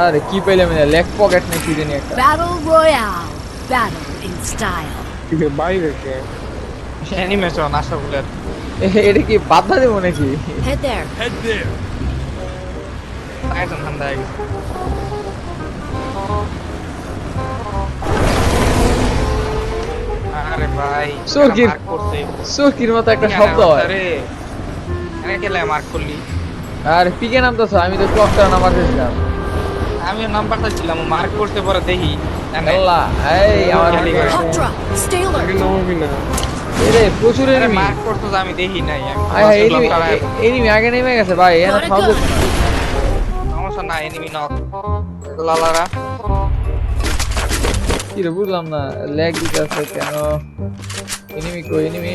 আরে কি পাইলাম না লেগ পকেট নাকি জানি একটা? Battle Royale. Battle in style. বাইরে কে? অ্যানিমেশন আশা বলে এটা কি বাধা দেবো নাকি? Head there. একজন ঠান্ডা হয়ে গেছে আরে ভাই সকির। মার্ক মতো একটা শব্দ হয়। আরে গেলে মার্ক করলি? আর পিকে নামতেছ আমি তো ক্লকটা নামার চেয়েছিলাম আমি নাম্বারটা ছিলাম মার্ক করতে পরে দেখি। আল্লাহ এই আমার না। এরে প্রচুর এনিমি মার্ক করতে তো আমি দেখি নাই আমি এনিমি এনিমি আগে নেমে গেছে ভাই এখানে go. সমস্যা নাই এনিমি নক লালারা। কি রে বুঝলাম না ল্যাগ দিতে আছে কেন? এনিমি কো এনিমি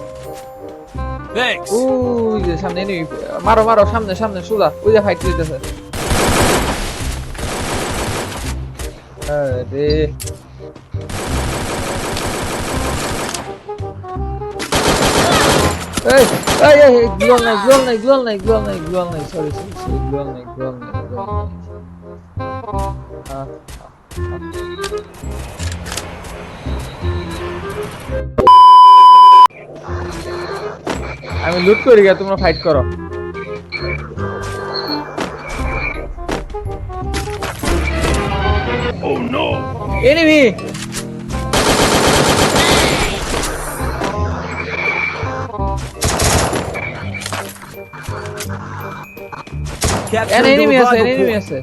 ওই যে সামনে এনিমি মারো মারো সামনে সামনে সোজা ওই যে ফাইট করতেছে আরে এই এই এই গ্লোয়াল নাই গ্লোয়াল নাই গ্লোয়াল নাই গ্লোয়াল নাই গ্লোয়াল নাই সরি সরি গ্লোয়াল নাই গ্লোয়াল নাই গ্লোয়াল নাই আমি লুট করি গা, তোমরা ফাইট করো। এনিমি এন এনিমি আছে আছে।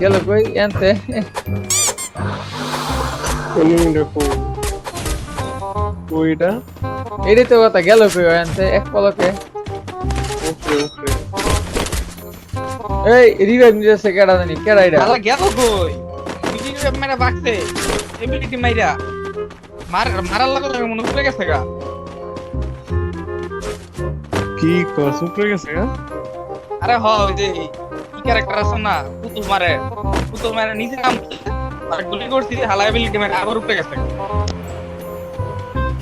গেল কই এনতে এনিমি দেখো ওইটা? এটাই তো কথা গেল কই এনতে এক পলকে। উপরে উপরে এই রিভাইভ নিতেছে কেডা জানি কেডা এটা? আলা গেল কই? বিজি মেরা বাকছে এবিলিটি মাইরা। মার মারার লাগা লাগে মনে করে গেছে গা। কি কস উপরে গেছে হ্যাঁ? আরে হ ওই যে কি ক্যারেক্টার আছে না পুতুল মারে। পুতুল মারে নিজে নাম আর গুলি করছি হালা এবিলিটি মারে আবার উপরে গেছে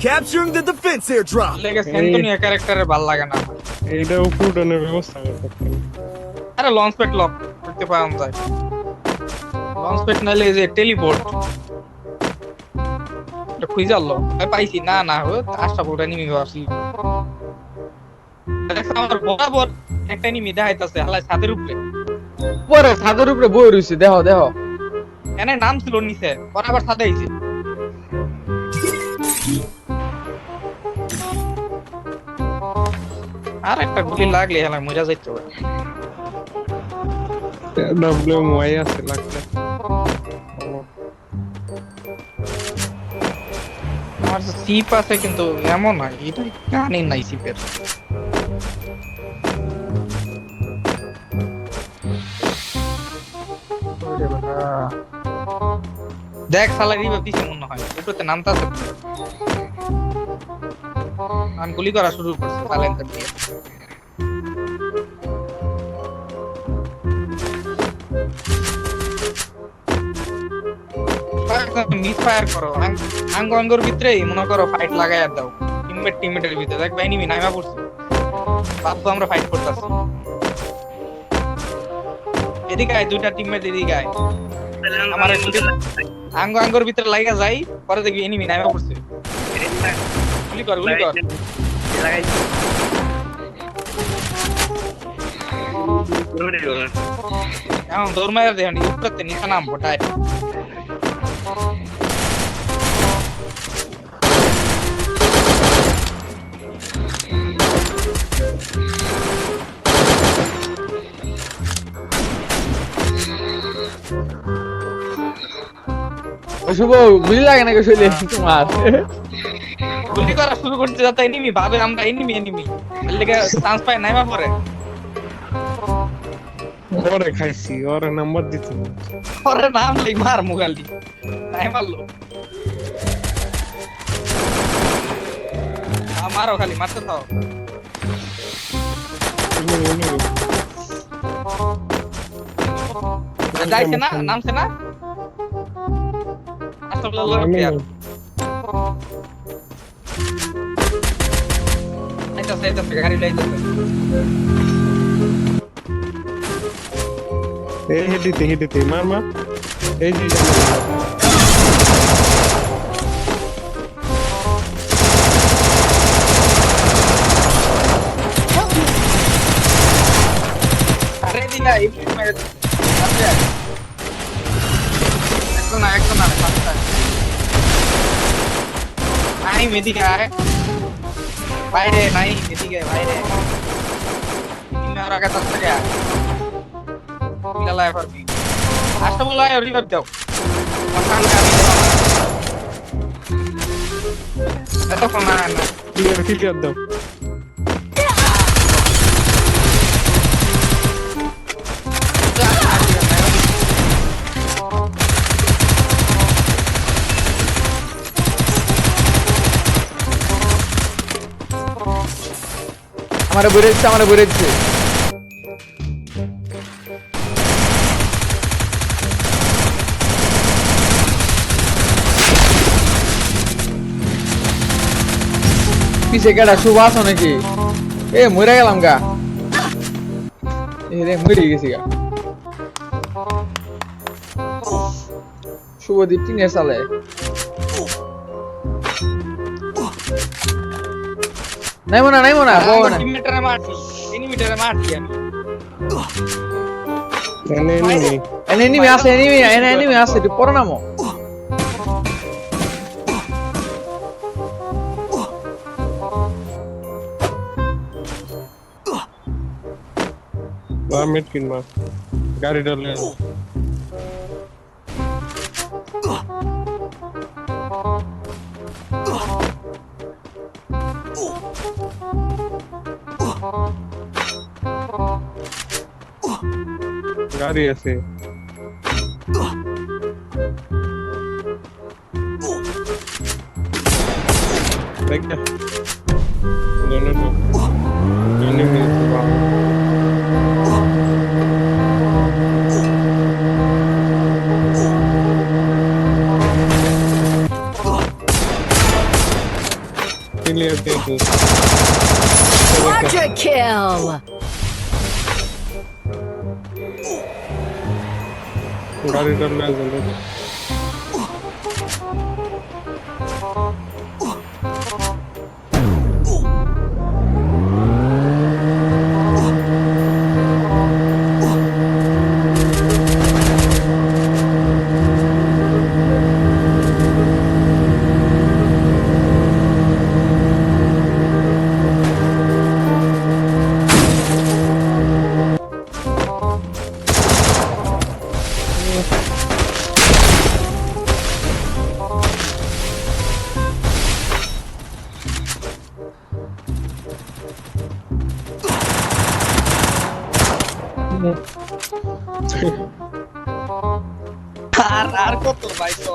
Capturing the defense airdrop. ভালো লাগে না। এইটা উপর ব্যবস্থা করতে আরে লঞ্চ প্যাড লক করতে পারাম যায় লঞ্চ প্যাড নাইলে এই যে টেলিপোর্ট এটা খুঁজে আনলো। আমি পাইছি না না ও আশা পুরো নিমি আসলি দেখছ আমার বরাবর একটা নিমি দেখাইতাছে হালা ছাদের উপরে। পরে ছাদের উপরে বই রইছে দেখো দেখো। এনে নাম ছিল নিচে বরাবর ছাদে আইছে। আর একটা গুলি লাগলে হেলা মজা যাইতে পারে। ডাব্লিউ ওয়াই আছে লাগছে আমার সিপ আছে কিন্তু এমন না এটা জানি নাই সিপের দেখ সালা রিবে পিছে মনে হয়। উপরেতে নামতা আছে আমি গুলি করা শুরু করছে সালেন্টার দিয়ে মিস ফায়ার করো। আঙ্গ আঙ্গর ভিতরে মনে করো ফাইট লাগাই দাও। টিমমেট টিমমেটের ভিতরে। দেখবে এনিমি নাইমা পড়ছে। ভাববো আমরা ফাইট করতেছি। এদিকে আয়, দুইটা টিমমেট এদিকে আয়। আমার আঙ্গ আঙ্গর ভিতরে লাগা যাই, পরে দেখবি এনিমি নাইমা পড়ছে। গুলি কর গুলি কর এখন দৌড় মারা দেখেন উপরে নিচে নাম ভোটায় ও শুভ গুলি লাগে নাকি শৈলে তোমার গুলি করা শুরু করতে যাতে এনিমি ভাবে আমরা এনিমি এনিমি লেগে চান্স পায় নাইমা পরে ওরে খাইছি ওরে নাম্বার দিতে পরে নাম লেগ মার মুগালি নাই মারলো। মারো খালি মারতে থাও। যাইছে না নামছে না? আস্তাগফিরুল্লাহ প্লেয়ার আইতাছে আইতাছে গাড়ি লাইতাছে এই হেডিতে হেডিতে মার মার এই যে আরে দিলা এই মেরে আছে একদম না একদম না পাঁচটা নাই মেদিকে আয় বাইরে, নাই, এদিকে বাইরে। তিন আর আগে দশ টাকা লালা পারবি আসতে বলো আয় রিভার দাও। মাথান গাড়ি এতক্ষণ না না ক্লিয়ার দাও। আমারে বইরে দিচ্ছে, আমারে বইরে দিচ্ছে। পিছে কেডা আছো নাকি? এ মরে গেলাম গা। এ রে মরে গেছি গা। শুভদীপ টিনের সালে নাই মনা নাই মনা বউ না মিটারে মারছি এনিমিটারে মারছি আমি এনে এনে নেই এনে এনিমি আছে এনিমি এনে এনিমি আছে তুই পড়ো নামো মার মিট কিন মার গাড়ি ডালে গাড়ি আছে Venga. well. Got আর আর কত ভাই তো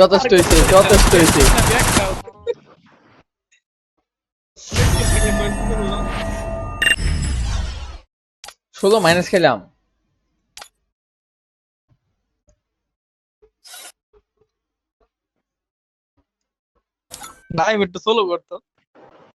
যথেষ্ট হয়েছে যথেষ্ট হয়েছে ষোলো মাইনাস খেলাম। নাই একটু সোলো করতো।